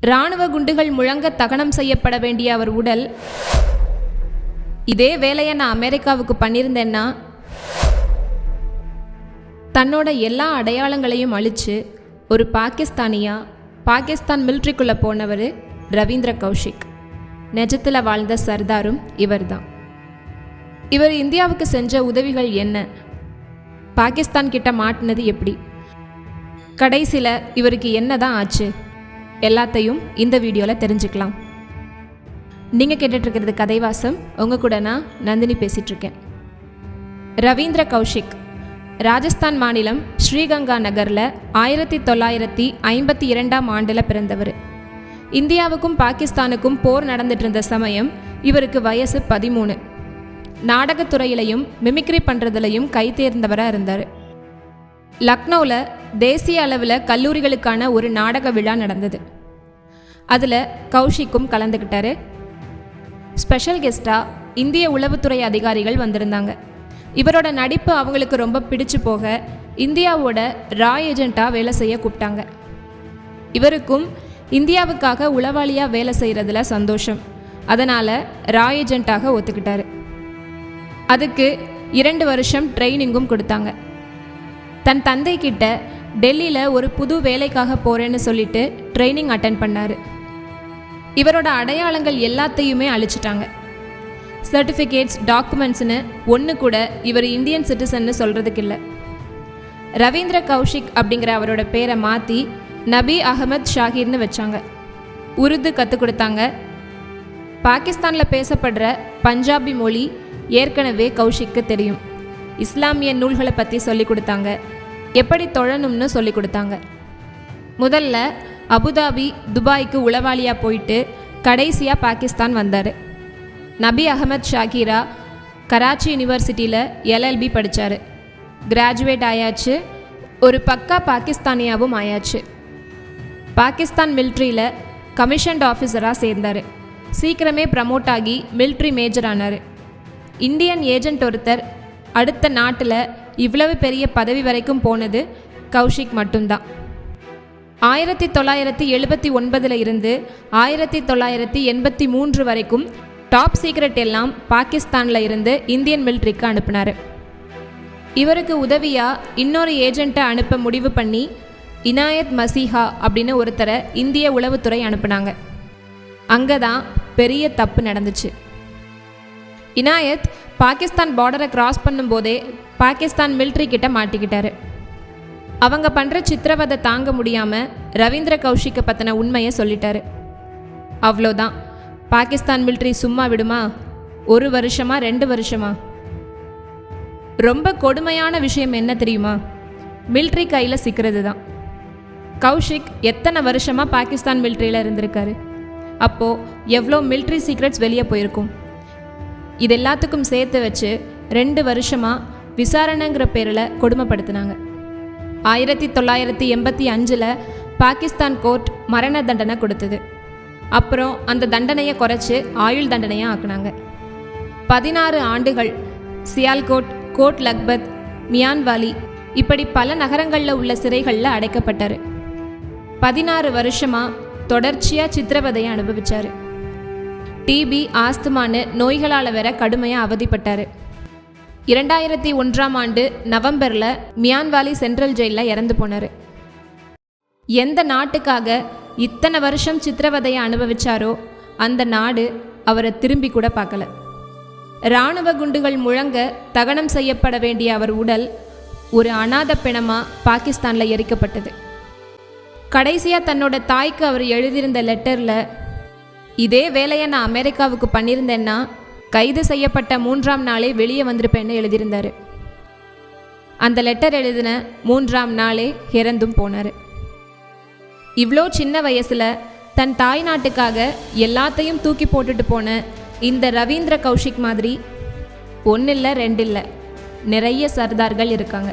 இராணுவ குண்டுகள் முழங்க தகனம் செய்யப்பட வேண்டிய அவர் உடல். இதே வேலையை நான் அமெரிக்காவுக்கு பண்ணியிருந்தேன்னா தன்னோட எல்லா அடையாளங்களையும் அழித்து ஒரு பாகிஸ்தானியா பாகிஸ்தான் மிலிட்ரிக்குள்ளே போனவர் ரவீந்திர கௌஷிக். நெஜத்தில் வாழ்ந்த சர்தாரும் இவர்தான். இவர் இந்தியாவுக்கு செஞ்ச உதவிகள் என்ன? பாகிஸ்தான் கிட்ட மாட்டினது எப்படி? கடைசியில் இவருக்கு என்ன தான் ஆச்சு? எல்லாத்தையும் இந்த வீடியோவில் தெரிஞ்சுக்கலாம். நீங்கள் கேட்டுட்ருக்கிறது கதைவாசம். உங்கள் கூட நான் நந்தினி பேசிகிட்ருக்கேன் ரவீந்திர கௌஷிக். ராஜஸ்தான் மாநிலம் ஸ்ரீகங்கா நகரில் ஆயிரத்தி தொள்ளாயிரத்தி ஐம்பத்தி இரண்டாம் ஆண்டில் பிறந்தவர். இந்தியாவுக்கும் பாகிஸ்தானுக்கும் போர் நடந்துட்டு இருந்த சமயம் இவருக்கு வயசு பதிமூணு. நாடகத்துறையிலையும் மிமிக்ரி பண்ணுறதுலையும் கை தேர்ந்தவராக இருந்தார். லக்னோவில் தேசிய அளவில் கல்லூரிகளுக்கான ஒரு நாடக விழா நடந்தது. அதில் கௌஷிக்கும் கலந்துக்கிட்டாரு ஸ்பெஷல் கெஸ்ட்டாக இந்திய உளவுத்துறை அதிகாரிகள் வந்திருந்தாங்க. இவரோட நடிப்பு அவங்களுக்கு ரொம்ப பிடிச்சு போக இந்தியாவோட ரா ஏஜெண்ட்டாக வேலை செய்ய கூப்பிட்டாங்க. இவருக்கும் இந்தியாவுக்காக உளவாளியாக வேலை செய்கிறதுல சந்தோஷம். அதனால் ரா ஏஜெண்ட்டாக ஒத்துக்கிட்டாரு. அதுக்கு இரண்டு வருஷம் ட்ரைனிங்கும் கொடுத்தாங்க. தன் தந்தை கிட்ட டெல்லியில் ஒரு புது வேலைக்காக போகிறேன்னு சொல்லிட்டு ட்ரைனிங் அட்டன் பண்ணார். இவரோட அடையாளங்கள் எல்லாத்தையுமே அழிச்சிட்டாங்க. சர்டிஃபிகேட்ஸ் டாக்குமெண்ட்ஸ்னு ஒன்று கூட இவர் இந்தியன் சிட்டிசன்னு சொல்கிறதுக்கு இல்லை. ரவீந்திர கௌஷிக் அப்படிங்கிற அவரோட பேரை மாற்றி நபி அகமத் ஷாஹிர்னு வச்சாங்க. உருது கற்றுக் கொடுத்தாங்க. பாகிஸ்தானில் பேசப்படுற பஞ்சாபி மொழி ஏற்கனவே கௌஷிக்கு தெரியும். இஸ்லாமிய நூல்களை பற்றி சொல்லிக் கொடுத்தாங்க. எப்படி தொழணும்னு சொல்லி கொடுத்தாங்க. முதல்ல அபுதாபி துபாய்க்கு உளவாளியாக போயிட்டு கடைசியாக பாகிஸ்தான் வந்தார். நபி அகமத் ஷாகிரா கராச்சி யூனிவர்சிட்டியில் எல்எல்பி படித்தார் கிராஜுவேட் ஆயாச்சு ஒரு பக்கா பாகிஸ்தானியாவும் ஆயாச்சு. பாகிஸ்தான் மிலிட்ரியில் கமிஷன்ட் ஆஃபீஸராக சேர்ந்தார். சீக்கிரமே ப்ரமோட் ஆகி மிலிட்ரி மேஜர் ஆனார். இந்தியன் ஏஜென்ட் ஒருத்தர் அடுத்த நாட்டில் இவ்வளவு பெரிய பதவி வரைக்கும் போனது கௌஷிக் மட்டும்தான். ஆயிரத்தி தொள்ளாயிரத்தி எழுபத்தி ஒன்பதில் இருந்து ஆயிரத்தி தொள்ளாயிரத்தி எண்பத்தி மூன்று வரைக்கும் டாப் சீக்ரெட் எல்லாம் பாகிஸ்தானில் இருந்து இந்தியன் மிலிட்ரிக்கு அனுப்புனார். இவருக்கு உதவியாக இன்னொரு ஏஜெண்ட்டை அனுப்ப முடிவு பண்ணி இனாயத் மசீஹா அப்படின்னு ஒருத்தரை இந்திய உளவுத்துறை அனுப்புனாங்க. அங்கே தான் பெரிய தப்பு நடந்துச்சு. இனாயத் பாகிஸ்தான் பார்டரை கிராஸ் பண்ணும்போதே பாகிஸ்தான் மிலிட்ரி கிட்ட மாட்டிக்கிட்டாரு. அவங்க பண்ணுற சித்திரவதை தாங்க முடியாமல் ரவீந்திர கௌஷிக்கை பற்றின உண்மையை சொல்லிட்டாரு. அவ்வளோதான். பாகிஸ்தான் மிலிட்ரி சும்மா விடுமா? ஒரு வருஷமா ரெண்டு வருஷமா? ரொம்ப கொடுமையான விஷயம் என்ன தெரியுமா? மிலிட்ரி கையில் சிக்கிறது தான் கௌஷிக் எத்தனை வருஷமாக பாகிஸ்தான் மிலிட்ரியில் இருந்திருக்காரு? அப்போது எவ்வளோ மிலிட்ரி சீக்ரெட்ஸ் வெளியே போயிருக்கும்? இது எல்லாத்துக்கும் சேர்த்து வச்சு ரெண்டு வருஷமாக விசாரணைங்கிற பேரில் கொடுமைப்படுத்தினாங்க. ஆயிரத்தி தொள்ளாயிரத்தி எண்பத்தி அஞ்சில் பாகிஸ்தான் கோர்ட் மரண தண்டனை கொடுத்தது. அப்புறம் அந்த தண்டனையை குறைச்சி ஆயுள் தண்டனையாக ஆக்குனாங்க. பதினாறு ஆண்டுகள் சியால்கோட் கோட் லக்பத் மியான்வாலி இப்படி பல நகரங்களில் உள்ள சிறைகளில் அடைக்கப்பட்டார். பதினாறு வருஷமாக தொடர்ச்சியாக சித்திரவதையை அனுபவிச்சார். டிபி ஆஸ்துமானு நோய்களால் வேற கடுமையாக அவதிப்பட்டார். இரண்டாயிரத்தி ஒன்றாம் ஆண்டு நவம்பரில் மியான்வாலி சென்ட்ரல் ஜெயிலில் இறந்து போனார். எந்த நாட்டுக்காக இத்தனை வருஷம் சித்திரவதையை அனுபவிச்சாரோ அந்த நாடு அவரை திரும்பி கூட பார்க்கல. இராணுவ குண்டுகள் முழங்க தகனம் செய்யப்பட வேண்டிய அவர் உடல் ஒரு அநாத பிணமாக பாகிஸ்தானில் எரிக்கப்பட்டது. கடைசியாக தன்னோட தாய்க்கு அவர் எழுதியிருந்த லெட்டரில் இதே வேலையை நான் அமெரிக்காவுக்கு பண்ணியிருந்தேன்னா கைது செய்யப்பட்ட மூன்றாம் நாளே வெளியே வந்திருப்பேன்னு எழுதியிருந்தார். அந்த லெட்டர் எழுதின மூன்றாம் நாளே இறந்தும் போனார். இவ்வளோ சின்ன வயசில் தன் தாய் நாட்டுக்காக எல்லாத்தையும் தூக்கி போட்டுட்டு போன இந்த ரவீந்திர கௌஷிக் மாதிரி ஒன்றில்லை ரெண்டில்லை நிறைய சர்தார்கள் இருக்காங்க.